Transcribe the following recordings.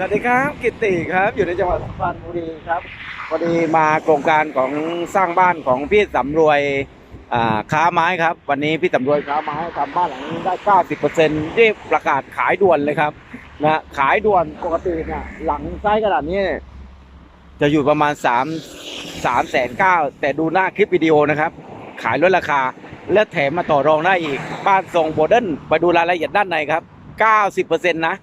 สวัสดีครับกิตติครับอยู่ในจังหวัดสุพรรณบุรีครับพอดีมาโครงการของสร้างบ้านของพี่สำรวยอ่าค้าไม้ครับ วันนี้พี่สำรวยค้าไม้ทำบ้านหลังนี้ได้ 90%ที่ประกาศขายด่วนเลยครับนะขายด่วนปกติเนี่ยหลังไซส์ขนาดนี้เนี่ยจะอยู่ประมาณ 3 3แสนเก้าแต่ดูหน้าคลิปวิดีโอนะครับ ขายลดราคา และแถมมาต่อรองได้อีก บ้านทรงโมเดินไปดูรายละเอียดด้านในครับ 90%นะ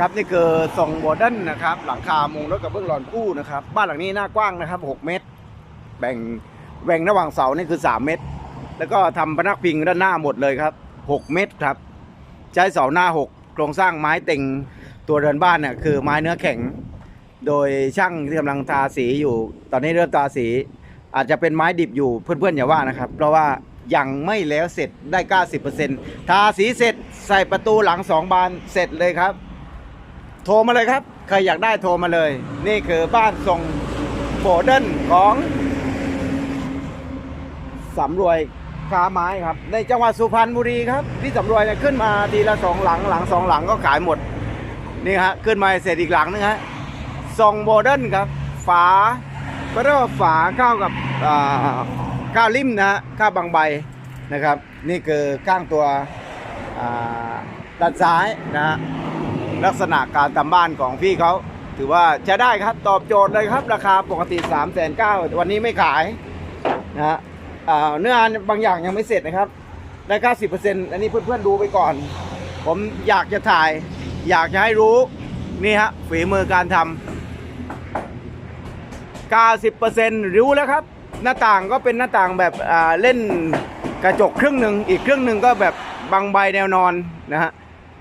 ครับนี่คือทรงโมเดิร์นนะครับหลังคามุงรถกับเบื้องหลอนกู้นะครับบ้านหลังนี้หน้ากว้างนะครับ 6 เมตร แบ่งแบ่งระหว่างเสานี่คือ 3 เมตร แล้วก็ทำพนักพิงด้านหน้าหมดเลยครับ 6 เมตรครับ ใช้เสาหน้า 6 โครงสร้างไม้เต็งตัวเรือนบ้านเนี่ยคือไม้เนื้อแข็ง โดยช่างที่กำลังทาสีอยู่ ตอนนี้เริ่มทาสี อาจจะเป็นไม้ดิบอยู่เพื่อนๆอย่าว่านะครับ เพราะว่ายังไม่แล้วเสร็จได้ 90%ทาสีเสร็จใส่ประตูหลังสองบานเสร็จเลยครับ โทรมาเลยครับ ใครอยากได้โทรมาเลย นี่คือบ้านทรงโฟเดนของสำรวยค้าไม้ครับ ในจังหวัดสุพรรณบุรีครับ ที่สำรวยเนี่ยขึ้นมาทีละสองหลังหลังสองหลังก็ขายหมด นี่ฮะขึ้นมาเสร็จอีกหลังนึงฮะทรงโมเดนครับ ฝาก็เรียกว่าฝาเข้ากับข้าวริมนะฮะข้าวบางใบนะครับ นี่คือข้างตัวด้านซ้ายนะฮะ ลักษณะการทำบ้านของพี่เขาถือว่าใช้ได้ครับตอบโจทย์เลยครับ ราคาปกติ3ามแสนเก้าวันนี้ไม่ขายนะฮะเนื้อหาบางอย่างยังไม่เสร็จนะครับได้90%อันนี้เพื่อนๆดูไปก่อน ผมอยากจะถ่าย อยากจะให้รู้นี่ฮะฝีมือการทำ90%รู้แล้วครับ หน้าต่างก็เป็นหน้าต่างแบบเล่นกระจกครึ่งหนึ่งอีกครึ่งหนึ่งก็แบบบางใบแนวนอนนะฮะ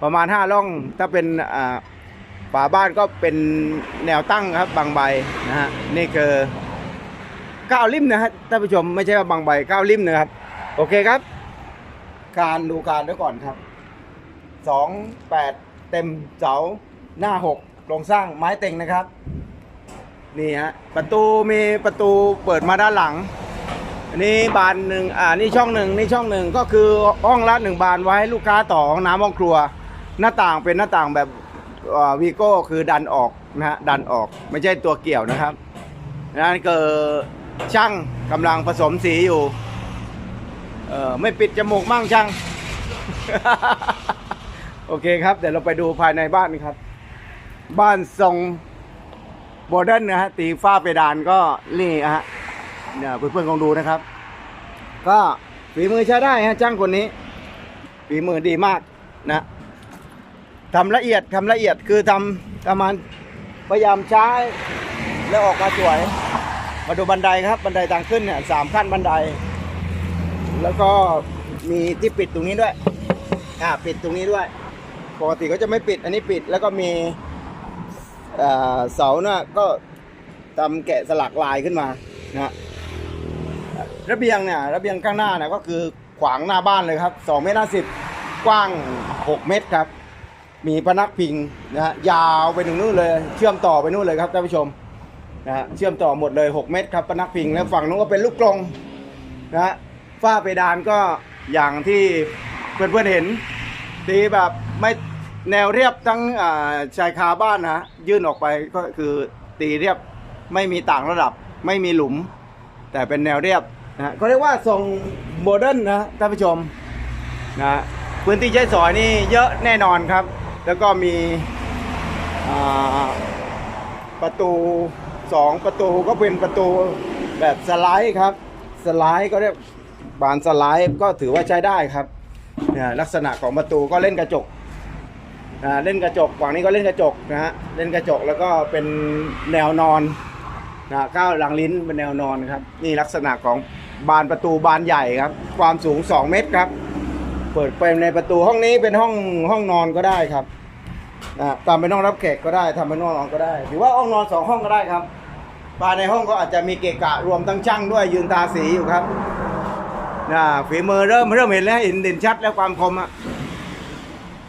ประมาณ 5 ร่อง ถ้าเป็นอ่าฝาบ้านก็เป็นแนวตั้งครับบางใบนะฮะนี่คือก้าวริมนะฮะท่านผู้ชมไม่ใช่ว่าบางใบก้าวริมนะครับ โอเคครับ การดูการไว้ก่อนครับ 2 8 เต็มเสาหน้า6โครงสร้างไม้เต็งนะครับนี่ฮะประตูมีประตูเปิดมาด้านหลังอันนี้บานหนึ่งอ่านี่ช่องหนึ่งนี่ช่องหนึ่งก็คือห้องละหนึ่งบานไว้ให้ลูกค้าต่อห้องน้ำห้องครัว หน้าต่างเป็นหน้าต่างแบบวีโก้คือดันออกนะฮะดันออกไม่ใช่ตัวเกี่ยวนะครับนั่นก็ช่างกำลังผสมสีอยู่เออไม่ปิดจมูกมั่งช่าง โอเคครับ เดี๋ยวเราไปดูภายในบ้านครับ บ้านทรงโมเดิร์นนะฮะตีฝ้าเพดานก็นี่ฮะเนี่ยเพื่อนๆคงดูนะครับ ก็ฝีมือใช้ได้ฮะช่างคนนี้ฝีมือดีมากนะ ทำละเอียดทำละเอียดคือทำประมาณพยายามใช้แล้วออกมาสวย มาดูบันไดครับบันไดทางขึ้นเนี่ยสามขั้นบันได แล้วก็มีที่ปิดตรงนี้ด้วยอ่าปิดตรงนี้ด้วย ปกติก็จะไม่ปิดอันนี้ปิดแล้วก็มีเอ่อเสาน่ะก็ทำแกะสลักลายขึ้นมานะระเบียงเนี่ยระเบียงข้างหน้าเนี่ยก็คือขวางหน้าบ้านเลยครับ2เมตรห้าสิบกว้าง6เมตรครับ มีพนักพิงนะฮะยาวไปถึงนู่นเลย เชื่อมต่อไปนู่นเลยครับท่านผู้ชมนะฮะเชื่อมต่อหมดเลย 6 เมตรครับพนักพิงแล้วฝั่งนู้นก็เป็นลูกกรงนะฮะฝ้าเพดานก็อย่างที่เพื่อนๆเห็นตีแบบไม่แนวเรียบทั้งอ่าชายคาบ้านนะฮะยื่นออกไปก็คือตีเรียบไม่มีต่างระดับไม่มีหลุม แต่เป็นแนวเรียบนะฮะเขาเรียกว่าทรงโมเดิร์นนะท่านผู้ชมนะฮะพื้นที่ใช้สอยนี่เยอะแน่นอนครับ แล้วก็มีประตูสองประตูก็เป็นประตูแบบสไลด์ครับ สไลด์ก็เรียกบานสไลด์ก็ถือว่าใช้ได้ครับเนี่ยลักษณะของประตูก็เล่นกระจกเล่นกระจกฝั่งนี้ก็เล่นกระจกนะฮะเล่นกระจกแล้วก็เป็นแนวนอนนะก้าวหลังลิ้นเป็นแนวนอนครับ นี่ลักษณะของบานประตูบานใหญ่ครับ ความสูง 2 เมตรครับ เปิดไปในประตูห้องนี้เป็นห้องห้องนอนก็ได้ครับนะทำเป็นห้องรับแขกก็ได้ทำเป็นห้องนอนก็ได้ หรือว่าห้องนอนสองห้องก็ได้ครับภายในห้องก็อาจจะมีเกะกะรวมทั้งช่างด้วยยืนตาสีอยู่ครับนะฝีมือเริ่มเริ่มเห็นแล้วเห็นเด่นชัดแล้วความคมอะ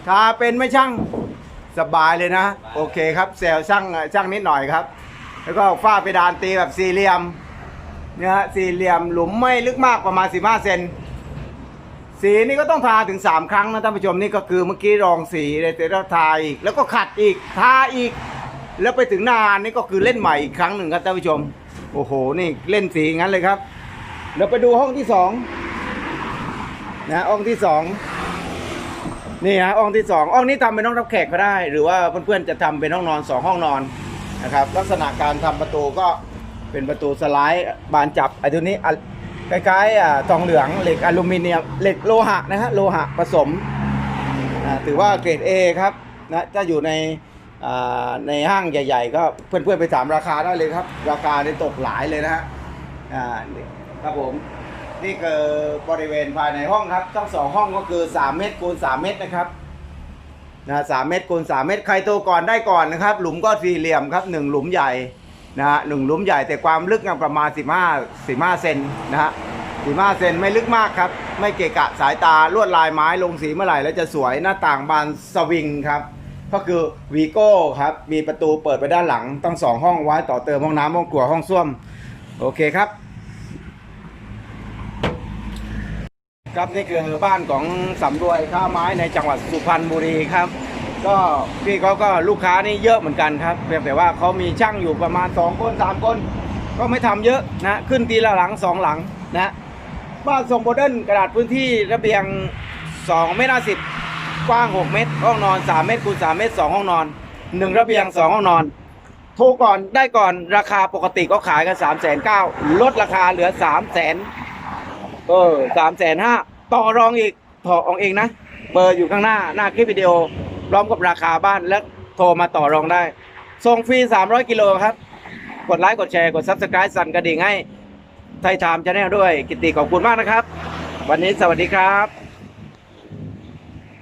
ถ้าเป็นไม่ช่างสบายเลยนะ โอเคครับเซลช่างช่างนิดหน่อยครับ แล้วก็ฝ้าเพดานตีแบบสี่เหลี่ยมเนี่ยฮะสี่เหลี่ยมหลุมไม่ลึกมากประมาณ 15เซน สีนี่ก็ต้องทาถึงสามครั้งนะท่านผู้ชมนี่ก็คือเมื่อกี้รองสีเลยแต่เราทาอีก แล้วก็ขัดอีกทาอีก แล้วไปถึงหนานนี่ก็คือเล่นใหม่อีกครั้งหนึ่งครับท่านผู้ชม โอ้โหนี่เล่นสีงั้นเลยครับเดี๋ยวไปดูห้องที่สองนะห้องที่สองนี่ฮะห้องที่สองห้องนี้ทำเป็นห้องรับแขกก็ได้ หรือว่าเพื่อนๆจะทำเป็นห้องนอนสองห้องนอนนะครับ ลักษณะการทำประตูก็เป็นประตูสไลด์บานจับไอ้ตัวนี้อะ คล้ายๆทองเหลืองเหล็กอลูมิเนียมเหล็กโลหะนะฮะโลหะผสมถือว่าเกรด A ครับนะถ้าอยู่ในในห้างใหญ่ ๆ ก็เพื่อนๆไปถามราคาได้เลยครับ ราคาได้ตกหลายเลยนะฮะครับผมนี่คือบริเวณภายในห้องครับทั้งสองห้องก็คือ 3 เมตรคูณ3เมตรนะครับนะสามเมตรคูณ3เมตรใครโตก่อนได้ก่อนนะครับ หลุมก็สี่เหลี่ยมครับหนึ่งหลุมใหญ่ นะฮะหนึ่งหลุมใหญ่แต่ความลึกประมาณ 15 15เซนนะฮะ15เซนไม่ลึกมากครับ ไม่เกะกะสายตาลวดลายไม้ลงสีเมื่อไหร่แล้วจะสวยหน้าต่างบานสวิงครับ ก็คือวีโก้ครับ มีประตูเปิดไปด้านหลังตั้งสองห้องไว้ต่อเติมห้องน้ำห้องครัวห้องส้วม โอเคครับครับนี่คือบ้านของสำรวยค้าไม้ในจังหวัดสุพรรณบุรีครับ ก็พี่เขาก็ลูกค้านี่เยอะเหมือนกันครับเพียงแต่ว่าเขามีช่างอยู่ประมาณ 2 คน3คน ก็ไม่ทำเยอะนะขึ้นทีละหลัง 2 หลังนะบ้านทรงโมเดิร์นกระดาษพื้นที่ระเบียง2เมตร50กว้าง 6 เมตร ห้องนอน 3 เมตรคูณ3เมตร 2 ห้องนอน 1 ระเบียง 2 ห้องนอน โทรก่อนได้ก่อนราคาปกติก็ขายกัน3 9 0 0 0ลดราคาเหลือ3 0 0 0 0 0เออสามแสนห้าต่อรองอีกต่อรองเองนะ เบอร์อยู่ข้างหน้า หน้าคลิปวิดีโอ พร้อมกับราคาบ้านและโทรมาต่อรองได้ ส่งฟรี 300 กิโลครับ กดไลค์กดแชร์กด Subscribe สั่นกระดิ่งให้ไทยทามจะแน่ด้วย กิตติขอบคุณมากนะครับ วันนี้สวัสดีครับ